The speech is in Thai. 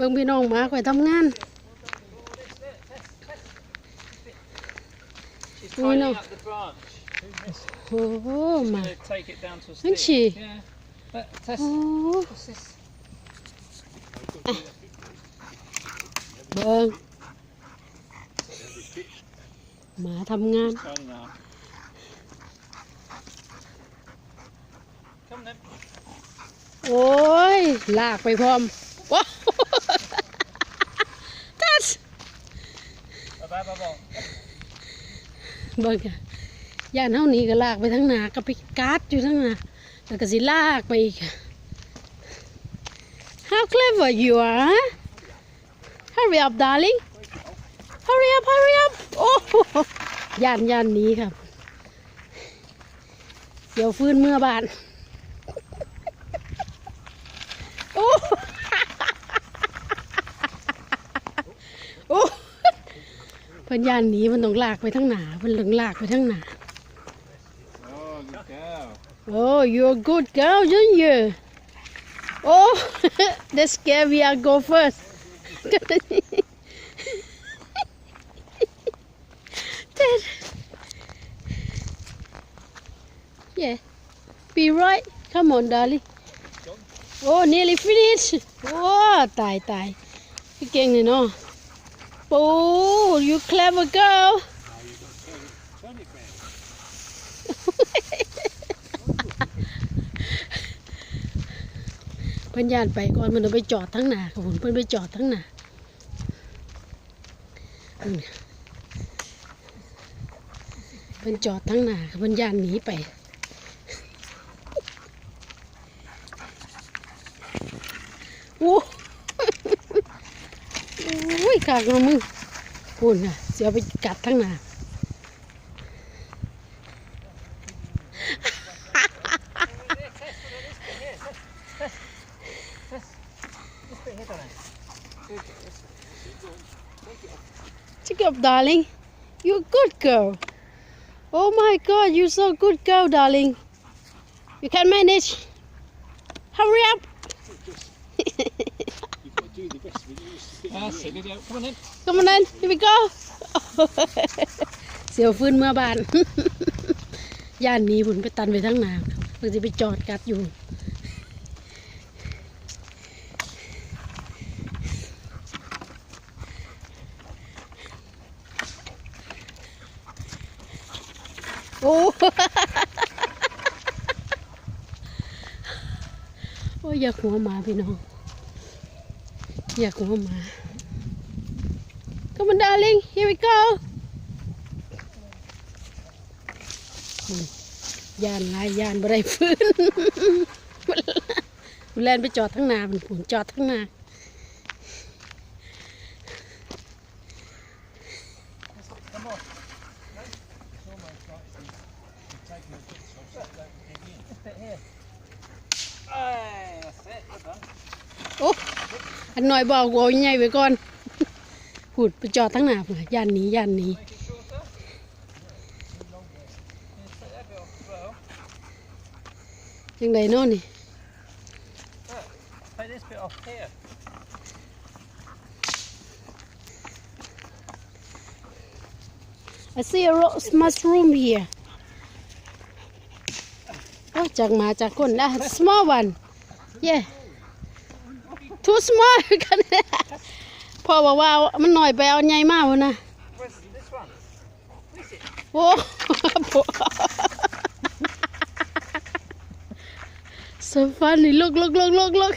เบิ่งพี่น้องมาคอยทำงานนี่น้องโอ้โหมานั่นชีโอ้เบิ่งหมาทำงานโอ้ย ลากไปพร้อมว้า เบิ่งย่านเฮานี้ก็ลากไปทั้งหนาก็ไปกาดอยู่ทั้งหนาแล้วก็สิลากไปอีก How clever you are Hurry up darling Hurry up hurry up โอ้ย่านย่านนี้ครับ เดี๋ยวฟื้นเมื่อบานโอ้ เพิ่นย่านหนี้มันต้องลากไปทั้งหนาเพิ่นเหลืองลากไปทั้งหนา Oh, good girl. Oh, you're a good girl, aren't you? Oh, that's scary. I go first. Dad. Yeah. Be right. Come on, darling. Oh, nearly finished. Oh, ตายตายพี่เก่งเลยเนาะ Oh, you clever girl. Turn it round. เพิ่นย่านไปก่อนมันเอาไปจอดทั้งหนาครับผมเพิ่นไปจอดทั้งหนามเพิ่นจอดทั้งหนาครับเพิ่นย่าหนีไปโอ้ โอ้ยขากระมึงพูนค่ะเสียไปกัดทั้งหนา This bit here, darling. Check up, darling. You're a good girl. Oh my God, you're so good girl, darling. You can manage. Hurry up. Come on then. Come on then, here we go. เสียวฟื้นเมื่อบาน ย่านนี้ผุนไปตันไปทั้งนาเพื่อจะไปจอดกัดอยู่ โอ้โอ้ยอยากหัวหมาพี่น้อง อยากหัวหมา Come on, darling. Here we go. อืมยานหลายยานบ่ได้ฟื้นมันแล่นไปจอดทั้งนามันผุนจอดทั้งนา Come on. It's almost like she's taking a bit so she don't dig in. This bit here. Hey, that's it. Well done. โอ้ อันหน่อยบอกโวยใหญ่ไว้ก่อนผุดไปจอดทั้งหนาพุ่นน่ะย่านนี้ย่านนี้ยังไงนาะนี่ I see a rose mushroom here โอ้จากมาจากคนนะ small one yeah ทุสมากกันพ่อบอกว่ามันหน่อยไปเอาใหญ่มากนะโอ้โห so funny look look look look look